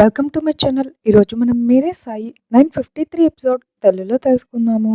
Welcome to my channel ఈరోజు మనం మీరే Sai nine fifty three episode తెలుగులో తెలుసుకుందాము.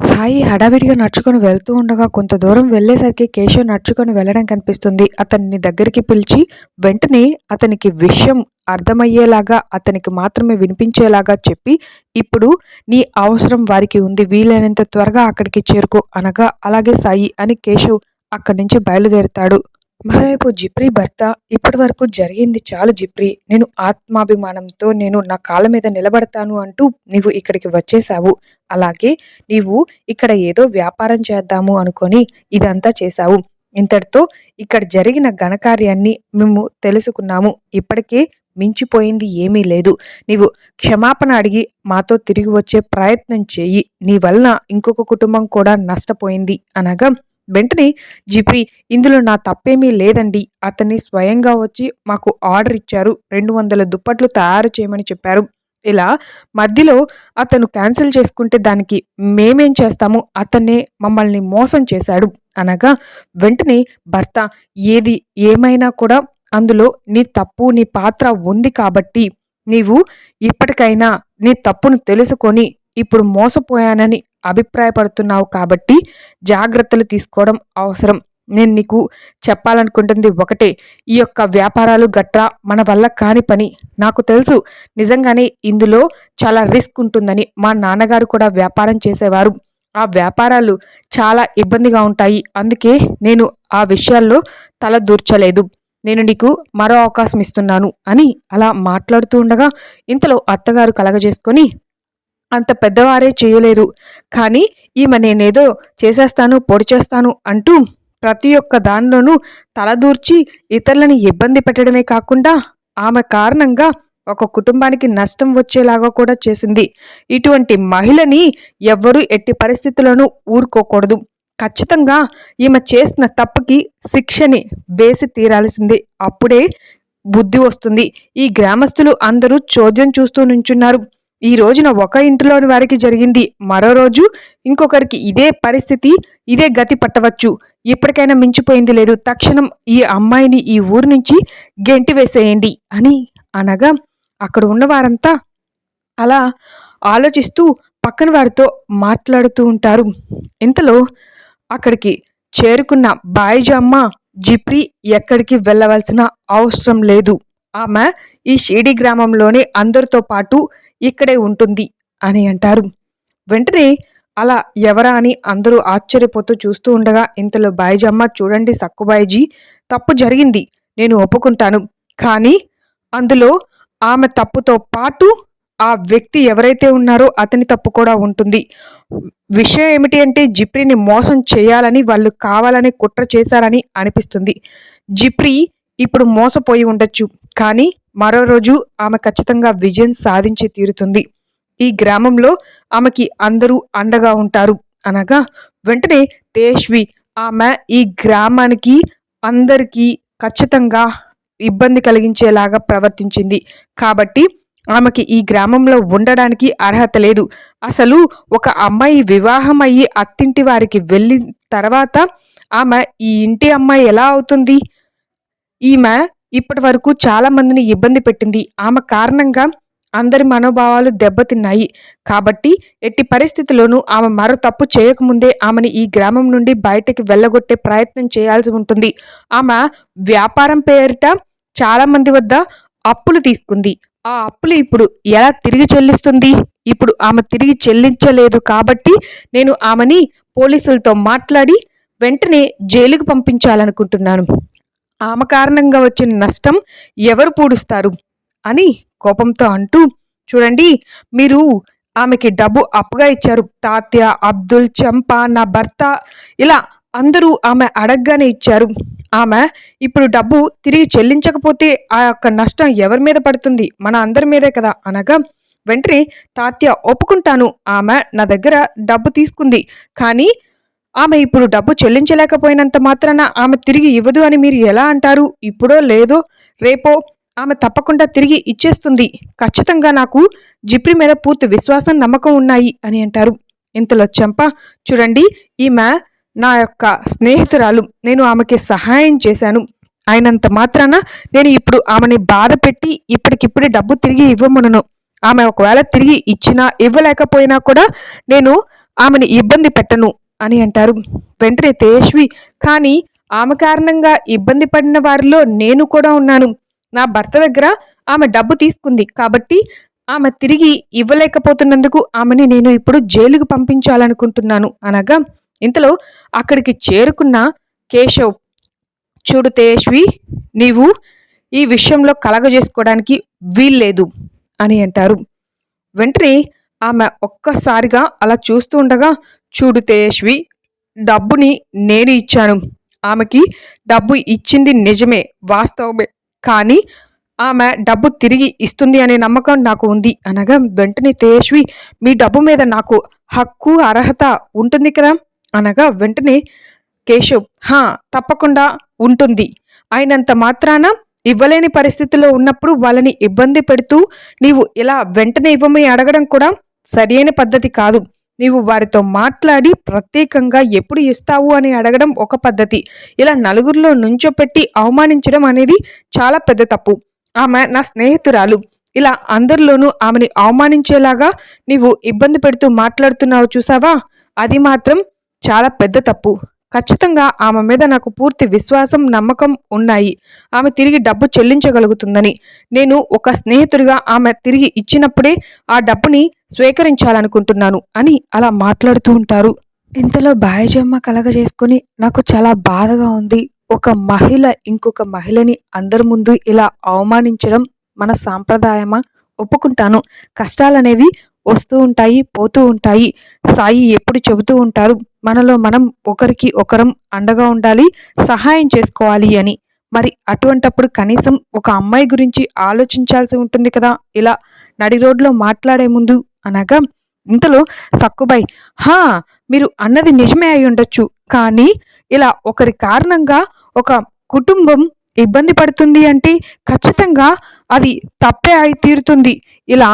సాయి హడావిడిగా నడుచుకొని వెళ్తూ ఉండగా కొంత దూరం వెళ్ళేసరికి కేశవ్ నడుచుకొని వెళ్ళడం కనిపిస్తుంది. అతన్ని దగ్గరికి పిలిచి వెంటనే అతనికి విషయం అర్థమయ్యేలాగా అతనికి మాత్రమే వినిపించేలాగా చెప్పి ఇప్పుడు నీ అవసరం వారికి ఉంది వీలైనంత త్వరగా అక్కడికి చేరుకో అనగా అలాగే సాయి అని కేశవ్ అక్కడి నుంచి బయలుదేరుతాడు. మరోవైపు జిప్రీ భర్త ఇప్పటి వరకు జరిగింది చాలు జిప్రీ. నేను ఆత్మాభిమానంతో నేను నా కాళ్ళ మీద నిలబడతాను అంటూ నీవు ఇక్కడికి వచ్చేసావు అలాగే నీవు ఇక్కడ ఏదో వ్యాపారం చేద్దాము అనుకొని ఇదంతా చేశావు. ఇంతటితో ఇక్కడ జరిగిన ఘనకార్యాన్ని మేము తెలుసుకున్నాము. ఇప్పటికే మించిపోయింది ఏమీ లేదు. నీవు క్షమాపణ అడిగి మాతో తిరిగి వచ్చే ప్రయత్నం చేయి. నీ వలన ఇంకొక కుటుంబం కూడా నష్టపోయింది అనగా వెంటనే జిప్రి ఇందులో నా తప్పేమీ లేదండి. అతన్ని స్వయంగా వచ్చి మాకు ఆర్డర్ ఇచ్చారు. రెండు వందల దుప్పట్లు తయారు చేయమని చెప్పారు. ఇలా మధ్యలో అతను క్యాన్సిల్ చేసుకుంటే దానికి మేమేం చేస్తాము? అతన్నే మమ్మల్ని మోసం చేశాడు. అనగా వెంటనే భర్త ఏది ఏమైనా కూడా అందులో నీ తప్పు నీ పాత్ర ఉంది కాబట్టి నీవు ఇప్పటికైనా నీ తప్పును తెలుసుకొని ఇప్పుడు మోసపోయానని అభిప్రాయపడుతున్నావు కాబట్టి జాగ్రత్తలు తీసుకోవడం అవసరం. నేను నీకు చెప్పాలనుకుంటుంది ఒకటే ఈ యొక్క వ్యాపారాలు గట్రా మన వల్ల కాని పని. నాకు తెలుసు నిజంగానే ఇందులో చాలా రిస్క్ ఉంటుందని మా నాన్నగారు కూడా వ్యాపారం చేసేవారు. ఆ వ్యాపారాలు చాలా ఇబ్బందిగా ఉంటాయి. అందుకే నేను ఆ విషయాల్లో తల దూర్చలేదు నేను నీకు మరో అవకాశం ఇస్తున్నాను అని అలా మాట్లాడుతూ ఉండగా ఇంతలో అత్తగారు కలగజేసుకొని అంత పెద్దవారే చేయలేరు. కానీ ఈమె నేనేదో చేసేస్తాను పొడి చేస్తాను అంటూ ప్రతి ఒక్క దానిలోనూ తలదూర్చి ఇతరులని ఇబ్బంది పెట్టడమే కాకుండా ఆమె కారణంగా ఒక కుటుంబానికి నష్టం వచ్చేలాగా కూడా చేసింది. ఇటువంటి మహిళని ఎవ్వరూ ఎట్టి పరిస్థితుల్లోనూ ఊరుకోకూడదు. ఖచ్చితంగా ఈమె చేసిన తప్పుకి శిక్షని వేసి తీరాల్సిందే. అప్పుడే బుద్ధి వస్తుంది. ఈ గ్రామస్తులు అందరూ చోద్యం చూస్తూ నుంచున్నారు. ఈ రోజున ఒక ఇంటిలోని వారికి జరిగింది. మరో రోజు ఇంకొకరికి ఇదే పరిస్థితి ఇదే గతి పట్టవచ్చు. ఇప్పటికైనా మించిపోయింది లేదు. తక్షణం ఈ అమ్మాయిని ఈ ఊరు నుంచి గెంటి వేసేయండి అని అనగా అక్కడ ఉన్న వారంతా అలా ఆలోచిస్తూ పక్కన వారితో మాట్లాడుతూ ఉంటారు. ఇంతలో అక్కడికి చేరుకున్న బాయిజమ్మ జిప్రి ఎక్కడికి వెళ్ళవలసిన అవసరం లేదు. ఆమె ఈ షీడి గ్రామంలోనే అందరితో పాటు ఇక్కడే ఉంటుంది అని అంటారు. వెంటనే అలా ఎవరా అని అందరూ ఆశ్చర్యపోతూ చూస్తూ ఉండగా ఇంతలో బాయిజమ్మ చూడండి సక్కుబాయిజీ తప్పు జరిగింది నేను ఒప్పుకుంటాను. కానీ అందులో ఆమె తప్పుతో పాటు ఆ వ్యక్తి ఎవరైతే ఉన్నారో అతని తప్పు కూడా ఉంటుంది. విషయం ఏమిటి అంటే జిప్రీని మోసం చేయాలని వాళ్ళు కావాలని కుట్ర చేశారని అనిపిస్తుంది. జిప్రీ ఇప్పుడు మోసపోయి ఉండొచ్చు. కానీ మరో రోజు ఆమె ఖచ్చితంగా విజయం సాధించి తీరుతుంది. ఈ గ్రామంలో ఆమెకి అందరూ అండగా ఉంటారు. అనగా వెంటనే తేష్వి ఆమె ఈ గ్రామానికి అందరికీ ఖచ్చితంగా ఇబ్బంది కలిగించేలాగా ప్రవర్తించింది. కాబట్టి ఆమెకి ఈ గ్రామంలో ఉండడానికి అర్హత లేదు. అసలు ఒక అమ్మాయి వివాహం అయ్యి అత్తింటి వారికి వెళ్ళిన తర్వాత ఆమె ఈ ఇంటి అమ్మాయి ఎలా అవుతుంది? ఈమె ఇప్పటి వరకు చాలా మందిని ఇబ్బంది పెట్టింది. ఆమె కారణంగా అందరి మనోభావాలు దెబ్బతిన్నాయి. కాబట్టి ఎట్టి పరిస్థితుల్లోనూ ఆమె మరో తప్పు చేయకముందే ఆమెను ఈ గ్రామం నుండి బయటకి వెళ్ళగొట్టే ప్రయత్నం చేయాల్సి ఉంటుంది. ఆమె వ్యాపారం పేరిట చాలా మంది వద్ద అప్పులు తీసుకుంది. ఆ అప్పులు ఇప్పుడు ఎలా తిరిగి చెల్లిస్తుంది? ఇప్పుడు ఆమె తిరిగి చెల్లించలేదు కాబట్టి నేను ఆమెని పోలీసులతో మాట్లాడి వెంటనే జైలుకు పంపించాలనుకుంటున్నాను. ఆమె కారణంగా వచ్చిన నష్టం ఎవరు పూడుస్తారు? అని కోపంతో అంటూ చూడండి మీరు ఆమెకి డబ్బు అప్పుగా ఇచ్చారు. తాత్య అబ్దుల్ చంపా నా భర్త ఇలా అందరూ ఆమె అడగగానే ఇచ్చారు. ఆమె ఇప్పుడు డబ్బు తిరిగి చెల్లించకపోతే ఆ యొక్క నష్టం ఎవరి మీద పడుతుంది? మన అందరి మీదే కదా? అనగా వెంటనే తాత్య ఒప్పుకుంటాను. ఆమె నా దగ్గర డబ్బు తీసుకుంది. కానీ ఆమె ఇప్పుడు డబ్బు చెల్లించలేకపోయినంత మాత్రాన ఆమె తిరిగి ఇవ్వదు అని మీరు ఎలా అంటారు? ఇప్పుడో లేదో? రేపో? ఆమె తప్పకుండా తిరిగి ఇచ్చేస్తుంది. ఖచ్చితంగా నాకు జిప్రి మీద పూర్తి విశ్వాసం నమ్మకం ఉన్నాయి అని అంటారు. ఇంతలో చెంప చూడండి ఈమె నా యొక్క స్నేహితురాలు. నేను ఆమెకి సహాయం చేశాను. అయినంత మాత్రాన నేను ఇప్పుడు ఆమెని బాధ పెట్టి ఇప్పటికిప్పుడే డబ్బు తిరిగి ఇవ్వమనను. ఆమె ఒకవేళ తిరిగి ఇచ్చినా ఇవ్వలేకపోయినా కూడా నేను ఆమెని ఇబ్బంది పెట్టను. అని అంటారు. వెంటనే తేజ్వి కానీ ఆమె కారణంగా ఇబ్బంది పడిన వారిలో నేను కూడా ఉన్నాను. నా భర్త దగ్గర ఆమె డబ్బు తీసుకుంది కాబట్టి ఆమె తిరిగి ఇవ్వలేకపోతున్నందుకు ఆమెని నేను ఇప్పుడు జైలుకు పంపించాలనుకుంటున్నాను. అనగా ఇంతలో అక్కడికి చేరుకున్న కేశవ్ చూడు తేజ్వి నీవు ఈ విషయంలో కలగజేసుకోవడానికి వీల్లేదు అని అంటారు. వెంటనే ఆమె ఒక్కసారిగా అలా చూస్తూ ఉండగా చూడు తేజస్వి డబ్బుని నేను ఇచ్చాను. ఆమెకి డబ్బు ఇచ్చింది నిజమే వాస్తవమే. కానీ ఆమె డబ్బు తిరిగి ఇస్తుంది అనే నమ్మకం నాకు ఉంది. అనగా వెంటనే తేజస్వి మీ డబ్బు మీద నాకు హక్కు అర్హత ఉంటుంది కదా? అనగా వెంటనే కేశవ్ హా తప్పకుండా ఉంటుంది. అయినంత మాత్రాన ఇవ్వలేని పరిస్థితిలో ఉన్నప్పుడు వాళ్ళని ఇబ్బంది పెడుతూ నీవు ఇలా వెంటనే ఇవ్వమని అడగడం కూడా సరైన పద్ధతి కాదు. నీవు వారితో మాట్లాడి ప్రత్యేకంగా ఎప్పుడు ఇస్తావు అని అడగడం ఒక పద్ధతి. ఇలా నలుగురిలో నుంచోపెట్టి అవమానించడం అనేది చాలా పెద్ద తప్పు. ఆమె నా స్నేహితురాలు. ఇలా అందరిలోనూ ఆమెని అవమానించేలాగా నీవు ఇబ్బంది పెడుతూ మాట్లాడుతున్నావు చూసావా? అది మాత్రం చాలా పెద్ద తప్పు. ఖచ్చితంగా ఆమె మీద నాకు పూర్తి విశ్వాసం నమ్మకం ఉన్నాయి. ఆమె తిరిగి డబ్బు చెల్లించగలుగుతుందని. నేను ఒక స్నేహితుడిగా ఆమె తిరిగి ఇచ్చినప్పుడే ఆ డబ్బుని స్వీకరించాలనుకుంటున్నాను అని అలా మాట్లాడుతూ ఉంటారు. ఇంతలో బాయజమ్మ కలగజేసుకొని నాకు చాలా బాధగా ఉంది. ఒక మహిళ ఇంకొక మహిళని అందరి ముందు ఇలా అవమానించడం మన సాంప్రదాయమా? ఒప్పుకుంటాను. కష్టాలనేవి వస్తూ ఉంటాయి పోతూ ఉంటాయి. సాయి ఎప్పుడు చెబుతూ ఉంటారు మనలో మనం ఒకరికి ఒకరం అండగా ఉండాలి సహాయం చేసుకోవాలి అని. మరి అటువంటప్పుడు కనీసం ఒక అమ్మాయి గురించి ఆలోచించాల్సి ఉంటుంది కదా? ఇలా నడి రోడ్లో మాట్లాడే ముందు అనగా ఇంతలో సక్కుబాయ్ హా మీరు అన్నది నిజమే అయి ఉండొచ్చు కానీ ఇలా ఒకరి కారణంగా ఒక కుటుంబం ఇబ్బంది పడుతుంది అంటే ఖచ్చితంగా అది తప్పే అయి తీరుతుంది. ఇలా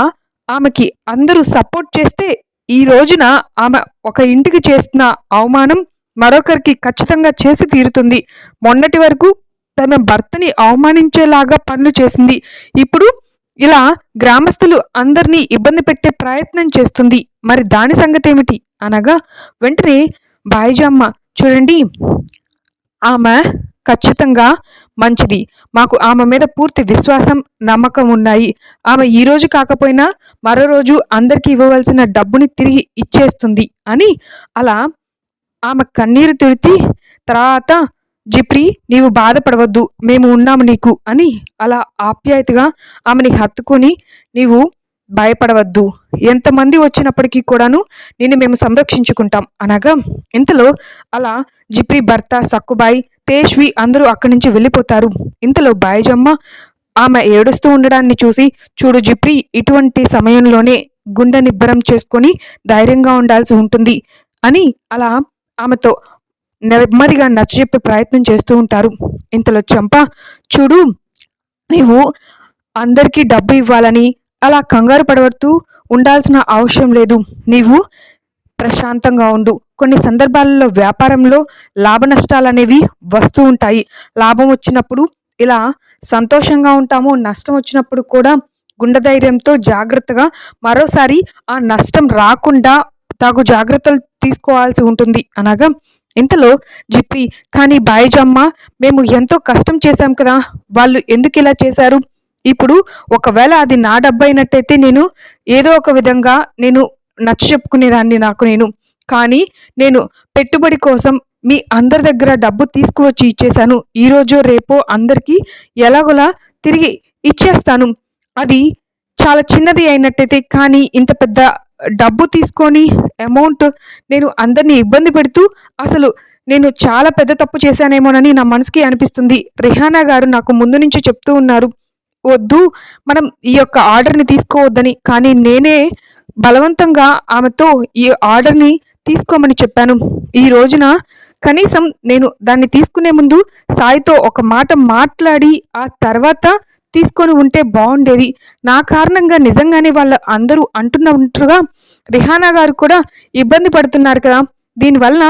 ఆమెకి అందరూ సపోర్ట్ చేస్తే ఈ రోజున ఆమె ఒక ఇంటికి చేస్తున్న అవమానం మరొకరికి ఖచ్చితంగా చేసి తీరుతుంది. మొన్నటి వరకు తన భర్తని అవమానించేలాగా పనులు చేసింది. ఇప్పుడు ఇలా గ్రామస్తులు అందరినీ ఇబ్బంది పెట్టే ప్రయత్నం చేస్తుంది. మరి దాని సంగతి ఏమిటి అనగా వెంటనే బాయిజమ్మ చూడండి. ఆమె ఖచ్చితంగా మంచిది. మాకు ఆమె మీద పూర్తి విశ్వాసం నమ్మకం ఉన్నాయి. ఆమె ఈ రోజు కాకపోయినా మరో రోజు అందరికీ ఇవ్వవలసిన డబ్బుని తిరిగి ఇచ్చేస్తుంది అని అలా ఆమె కన్నీరు తుడితి తర్వాత జిప్రీ నీవు బాధపడవద్దు మేము ఉన్నాము నీకు అని అలా ఆప్యాయతగా ఆమెని హత్తుకొని నీవు భయపడవద్దు. ఎంతమంది వచ్చినప్పటికీ కూడాను నిన్ను మేము సంరక్షించుకుంటాం అనగా ఇంతలో అలా జిప్రి భర్త సక్కుబాయి తేష్వి అందరూ అక్కడి నుంచి వెళ్ళిపోతారు. ఇంతలో బాయజమ్మ ఆమె ఏడుస్తూ ఉండడాన్ని చూసి చూడు జిప్రి ఇటువంటి సమయంలోనే గుండె నిబ్బరం చేసుకొని ధైర్యంగా ఉండాల్సి ఉంటుంది అని అలా ఆమెతో నెమ్మదిగా నచ్చజెప్పే ప్రయత్నం చేస్తూ ఉంటారు. ఇంతలో చంప చూడు నీవు అందరికీ డబ్బు ఇవ్వాలని అలా కంగారు పడవడుతూ ఉండాల్సిన అవసరం లేదు. నీవు ప్రశాంతంగా ఉండు. కొన్ని సందర్భాలలో వ్యాపారంలో లాభ నష్టాలు అనేవి వస్తూ ఉంటాయి. లాభం వచ్చినప్పుడు ఇలా సంతోషంగా ఉంటాము నష్టం వచ్చినప్పుడు కూడా గుండె ధైర్యంతో జాగ్రత్తగా మరోసారి ఆ నష్టం రాకుండా తగు జాగ్రత్తలు తీసుకోవాల్సి ఉంటుంది. అనగా ఇంతలో జిప్పి కానీ బాయిజమ్మ మేము ఎంతో కష్టం చేశాం కదా వాళ్ళు ఎందుకు ఇలా చేశారు? ఇప్పుడు ఒకవేళ అది నా డబ్బు అయినట్టయితే నేను ఏదో ఒక విధంగా నేను నచ్చ చెప్పుకునేదాన్ని నాకు నేను. కానీ నేను పెట్టుబడి కోసం మీ అందరి దగ్గర డబ్బు తీసుకువచ్చి ఇచ్చేశాను. ఈరోజు రేపో అందరికీ ఎలాగోలా తిరిగి ఇచ్చేస్తాను. అది చాలా చిన్నది అయినట్టయితే కానీ ఇంత పెద్ద డబ్బు తీసుకొని అమౌంట్ నేను అందరినీ ఇబ్బంది పెడుతూ అసలు నేను చాలా పెద్ద తప్పు చేశానేమోనని నా మనసుకి అనిపిస్తుంది. రిహానా గారు నాకు ముందు నుంచి చెప్తూ ఉన్నారు. వద్దు మనం ఈ యొక్క ఆర్డర్ని తీసుకోవద్దని కానీ నేనే బలవంతంగా ఆమెతో ఈ ఆర్డర్ని తీసుకోమని చెప్పాను. ఈ రోజున కనీసం నేను దాన్ని తీసుకునే ముందు సాయితో ఒక మాట మాట్లాడి ఆ తర్వాత తీసుకొని ఉంటే బాగుండేది. నా కారణంగా నిజంగానే వాళ్ళు అందరూ అంటున్న ఉంటుగా రిహానా గారు కూడా ఇబ్బంది పడుతున్నారు కదా. దీనివల్ల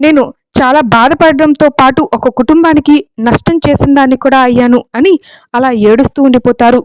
నేను చాలా బాధపడడంతో పాటు ఒక కుటుంబానికి నష్టం చేసిన దాన్ని కూడా అయ్యాను అని అలా ఏడుస్తూ ఉండిపోతారు.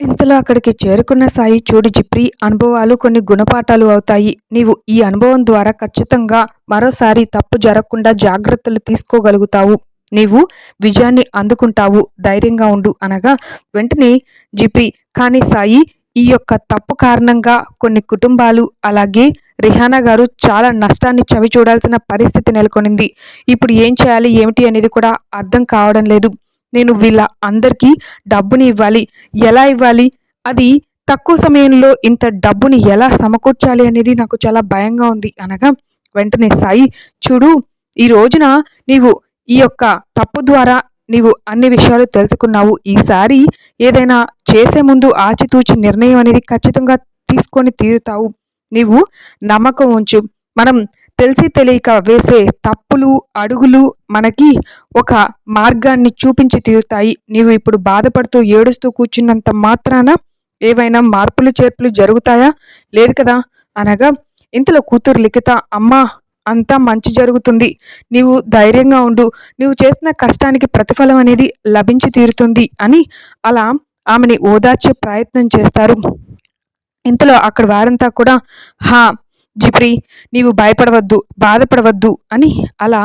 ఇంతలో అక్కడికి చేరుకున్న సాయి చూడు జిప్రి అనుభవాలు కొన్ని గుణపాఠాలు అవుతాయి. నీవు ఈ అనుభవం ద్వారా ఖచ్చితంగా మరోసారి తప్పు జరగకుండా జాగ్రత్తలు తీసుకోగలుగుతావు. నీవు విజయాన్ని అందుకుంటావు ధైర్యంగా ఉండు అనగా వెంటనే జిపి కానీ సాయి ఈ యొక్క తప్పు కారణంగా కొన్ని కుటుంబాలు అలాగే రిహానా గారు చాలా నష్టాన్ని చవి చూడాల్సిన పరిస్థితి నెలకొనింది. ఇప్పుడు ఏం చేయాలి ఏమిటి అనేది కూడా అర్థం కావడం లేదు. నేను వీళ్ళ అందరికీ డబ్బుని ఇవ్వాలి. ఎలా ఇవ్వాలి? అది తక్కువ సమయంలో ఇంత డబ్బుని ఎలా సమకూర్చాలి అనేది నాకు చాలా భయంగా ఉంది. అనగా వెంటనే సాయి చూడు ఈ రోజున నీవు ఈ యొక్క తప్పు ద్వారా నీవు అన్ని విషయాలు తెలుసుకున్నావు. ఈసారి ఏదైనా చేసే ముందు ఆచితూచి నిర్ణయం అనేది ఖచ్చితంగా తీసుకొని తీరుతావు. నీవు నమ్మకం ఉంచు. మనం తెలిసి తెలియక వేసే తప్పులు అడుగులు మనకి ఒక మార్గాన్ని చూపించి తీరుతాయి. నీవు ఇప్పుడు బాధపడుతూ ఏడుస్తూ కూర్చున్నంత మాత్రాన ఏవైనా మార్పులు చేర్పులు జరుగుతాయా? లేదు కదా? అనగా ఇంతలో కూతురు లిఖిత అమ్మా అంతా మంచి జరుగుతుంది. నీవు ధైర్యంగా ఉండు. నీవు చేసిన కష్టానికి ప్రతిఫలం అనేది లభించి తీరుతుంది అని అలా ఆమెని ఓదార్చే ప్రయత్నం చేస్తారు. ఇంతలో అక్కడ వారంతా కూడా హా జిప్రి నీవు భయపడవద్దు బాధపడవద్దు అని అలా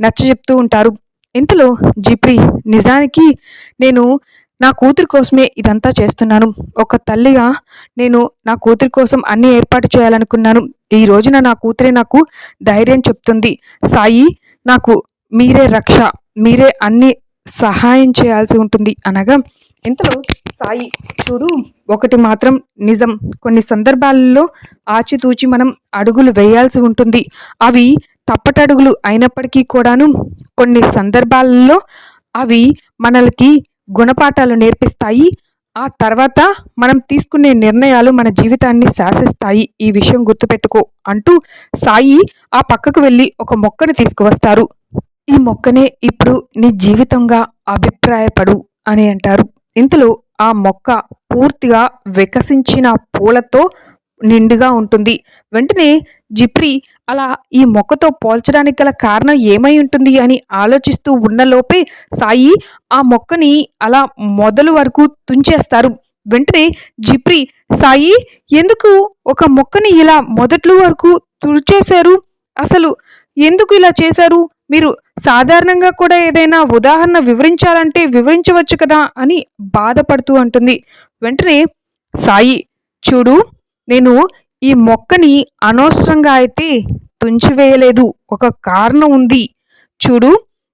నచ్చ చెప్తూ ఉంటారు. ఇంతలో జిప్రి నిజానికి నేను నా కూతురు కోసమే ఇదంతా చేస్తున్నాను. ఒక తల్లిగా నేను నా కూతురి కోసం అన్ని ఏర్పాటు చేయాలనుకున్నాను. ఈ రోజున నా కూతురే నాకు ధైర్యం చెప్తుంది. సాయి నాకు మీరే రక్ష మీరే అన్ని సహాయం చేయాల్సి ఉంటుంది అనగా ఇంతలో సాయి చూడు ఒకటి మాత్రం నిజం. కొన్ని సందర్భాలలో ఆచితూచి మనం అడుగులు వేయాల్సి ఉంటుంది. అవి తప్పటడుగులు అయినప్పటికీ కూడాను కొన్ని సందర్భాలలో అవి మనలకి గుణపాఠాలు నేర్పిస్తాయి. ఆ తర్వాత మనం తీసుకునే నిర్ణయాలు మన జీవితాన్ని శాసిస్తాయి. ఈ విషయం గుర్తుపెట్టుకో అంటూ సాయి ఆ పక్కకు వెళ్ళి ఒక మొక్కను తీసుకువస్తారు. ఈ మొక్కనే ఇప్పుడు నీ జీవితంగా అభిప్రాయపడు అని అంటారు. ఇంతలో ఆ మొక్క పూర్తిగా వికసించిన పూలతో నిండుగా ఉంటుంది. వెంటనే జిప్రి అలా ఈ మొక్కతో పోల్చడానికి గల కారణం ఏమై ఉంటుంది అని ఆలోచిస్తూ ఉన్నలోపే సాయి ఆ మొక్కని అలా మొదలు వరకు తుంచేస్తారు. వెంటనే జిప్రి సాయి ఎందుకు ఒక మొక్కని ఇలా మొదట్లో వరకు తుడిచేశారు? అసలు ఎందుకు ఇలా చేశారు? మీరు సాధారణంగా కూడా ఏదైనా ఉదాహరణ వివరించాలంటే వివరించవచ్చు కదా అని బాధపడుతూ అంటుంది. వెంటనే సాయి చూడు నేను ఈ మొక్కని అనవసరంగా అయితే తుంచివేయలేదు. ఒక కారణం ఉంది. చూడు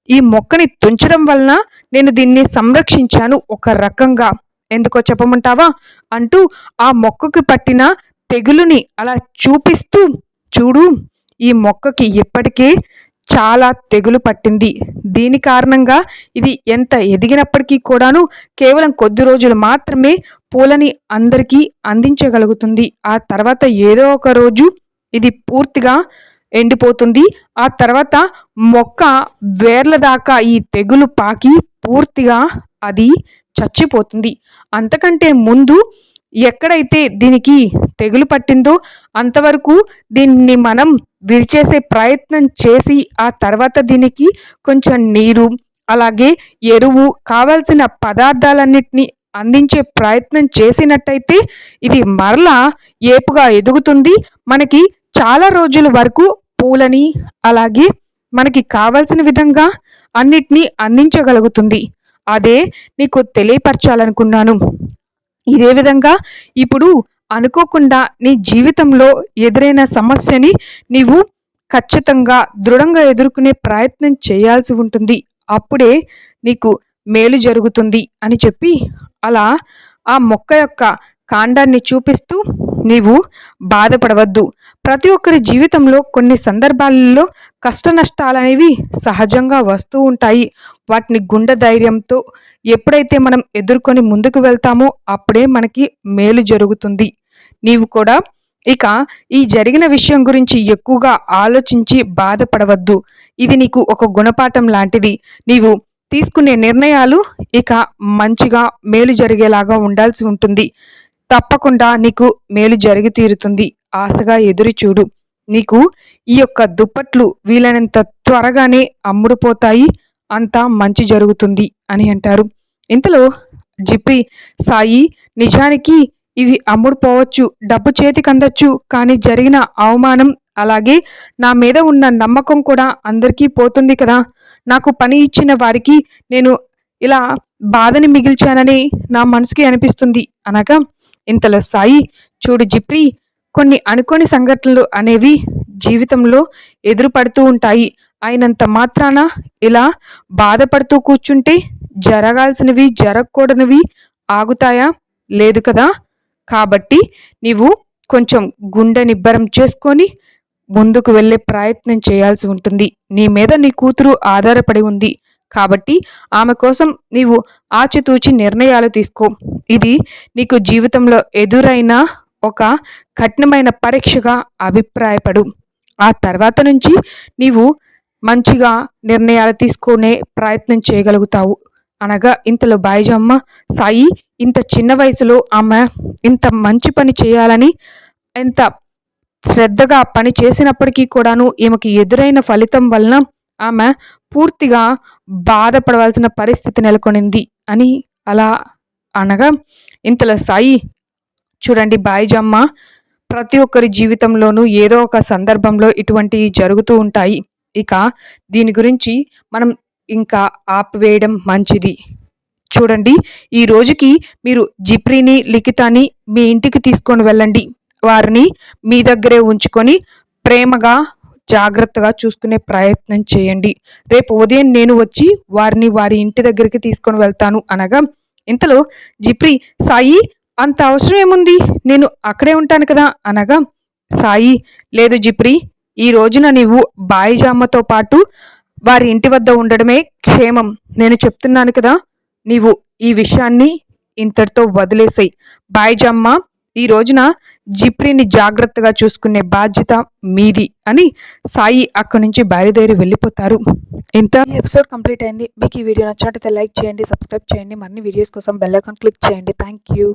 ఈ మొక్కని తుంచడం వలన నేను దీన్ని సంరక్షించాను ఒక రకంగా. ఎందుకో చెప్పమంటావా? అంటూ ఆ మొక్కకి పట్టిన తెగులుని అలా చూపిస్తూ చూడు ఈ మొక్కకి ఇప్పటికే చాలా తెగులు పట్టింది. దీని కారణంగా ఇది ఎంత ఎదిగినప్పటికీ కూడాను కేవలం కొద్ది రోజులు మాత్రమే పూలని అందరికీ అందించగలుగుతుంది. ఆ తర్వాత ఏదో ఒక రోజు ఇది పూర్తిగా ఎండిపోతుంది. ఆ తర్వాత మొక్క వేర్ల దాకా ఈ తెగులు పాకి పూర్తిగా అది చచ్చిపోతుంది. అంతకంటే ముందు ఎక్కడైతే దీనికి తెగులు పట్టిందో అంతవరకు దీన్ని మనం విరిచేసే ప్రయత్నం చేసి ఆ తర్వాత దీనికి కొంచెం నీరు అలాగే ఎరువు కావలసిన పదార్థాలన్నిటినీ అందించే ప్రయత్నం చేసినట్టయితే ఇది మరలా ఏపుగా ఎదుగుతుంది. మనకి చాలా రోజుల వరకు పూలని అలాగే మనకి కావలసిన విధంగా అన్నిటినీ అందించగలుగుతుంది. అదే నీకు తెలియపరచాలనుకున్నాను. ఇదే విధంగా ఇప్పుడు అనుకోకుండా నీ జీవితంలో ఎదురైన సమస్యని నీవు ఖచ్చితంగా దృఢంగా ఎదుర్కొనే ప్రయత్నం చేయాల్సి ఉంటుంది. అప్పుడే నీకు మేలు జరుగుతుంది అని చెప్పి అలా ఆ మొక్క యొక్క కాండాన్ని చూపిస్తూ నీవు బాధపడవద్దు. ప్రతి ఒక్కరి జీవితంలో కొన్ని సందర్భాలలో కష్ట నష్టాలనేవి సహజంగా వస్తూ ఉంటాయి. వాటిని గుండె ధైర్యంతో ఎప్పుడైతే మనం ఎదుర్కొని ముందుకు వెళ్తామో అప్పుడే మనకి మేలు జరుగుతుంది. నీవు కూడా ఇక ఈ జరిగిన విషయం గురించి ఎక్కువగా ఆలోచించి బాధపడవద్దు. ఇది నీకు ఒక గుణపాఠం లాంటిది. నీవు తీసుకునే నిర్ణయాలు ఇక మంచిగా మేలు జరిగేలాగా ఉండాల్సి ఉంటుంది. తప్పకుండా నీకు మేలు జరిగి తీరుతుంది. ఆశగా ఎదురు చూడు. నీకు ఈ యొక్క దుప్పట్లు వీలైనంత త్వరగానే అమ్ముడుపోతాయి. అంతా మంచి జరుగుతుంది అని అంటారు. ఇంతలో జిప్పి సాయి నిజానికి ఇవి అమ్ముడుపోవచ్చు డబ్బు చేతికి అందొచ్చు కానీ జరిగిన అవమానం అలాగే నా మీద ఉన్న నమ్మకం కూడా అందరికీ పోతుంది కదా. నాకు పని ఇచ్చిన వారికి నేను ఇలా బాధని మిగిల్చానని నా మనసుకి అనిపిస్తుంది అనగా ఇంతలో సాయి చూడు జిప్రి కొన్ని అనుకోని సంఘటనలు అనేవి జీవితంలో ఎదురుపడుతూ ఉంటాయి. అయినంత మాత్రాన ఇలా బాధపడుతూ కూర్చుంటే జరగాల్సినవి జరగకూడనివి ఆగుతాయా? లేదు కదా? కాబట్టి నీవు కొంచెం గుండె నిబ్బరం చేసుకొని ముందుకు వెళ్ళే ప్రయత్నం చేయాల్సి ఉంటుంది. నీ మీద నీ కూతురు ఆధారపడి ఉంది. కాబట్టి ఆమె కోసం నీవు ఆచితూచి నిర్ణయాలు తీసుకో. ఇది నీకు జీవితంలో ఎదురైన ఒక కఠినమైన పరీక్షగా అభిప్రాయపడు. ఆ తర్వాత నుంచి నీవు మంచిగా నిర్ణయాలు తీసుకునే ప్రయత్నం చేయగలుగుతావు. అనగా ఇంతలో బాయిజమ్మ సాయి ఇంత చిన్న వయసులో ఆమె ఇంత మంచి పని చేయాలని ఎంత శ్రద్ధగా పని చేసినప్పటికీ కూడాను ఈమెకి ఎదురైన ఫలితం వలన ఆమె పూర్తిగా బాధపడవలసిన పరిస్థితి నెలకొనింది అని అలా అనగా ఇంతలో సాయి చూడండి బాయిజమ్మ ప్రతి ఒక్కరి జీవితంలోనూ ఏదో ఒక సందర్భంలో ఇటువంటివి జరుగుతూ ఉంటాయి. ఇక దీని గురించి మనం ఇంకా ఆపివేయడం మంచిది. చూడండి ఈ రోజుకి మీరు జిప్రీని లిఖితాన్ని మీ ఇంటికి తీసుకొని వెళ్ళండి. వారిని మీ దగ్గరే ఉంచుకొని ప్రేమగా జాగ్రత్తగా చూసుకునే ప్రయత్నం చేయండి. రేపు ఉదయం నేను వచ్చి వారిని వారి ఇంటి దగ్గరికి తీసుకొని వెళ్తాను అనగా ఇంతలో జిప్రి సాయి అంత అవసరం ఏముంది? నేను అక్కడే ఉంటాను కదా అనగా సాయి లేదు జిప్రి ఈ రోజున నీవు బాయిజామ్మతో పాటు వారి ఇంటి వద్ద ఉండడమే క్షేమం. నేను చెప్తున్నాను కదా నీవు ఈ విషయాన్ని ఇంతటితో వదిలేసాయి. బాయిజమ్మ ఈ రోజున జిప్రిని జాగ్రత్తగా చూసుకునే బాధ్యత మీది అని సాయి అక్కడి నుంచి బయలుదేరి వెళ్ళిపోతారు. ఇంత ఎపిసోడ్ కంప్లీట్ అయింది. మీకు ఈ వీడియో నచ్చినట్లయితే లైక్ చేయండి సబ్స్క్రైబ్ చేయండి. మరిన్ని వీడియోస్ కోసం బెల్ ఐకాన్ క్లిక్ చేయండి. Thank you.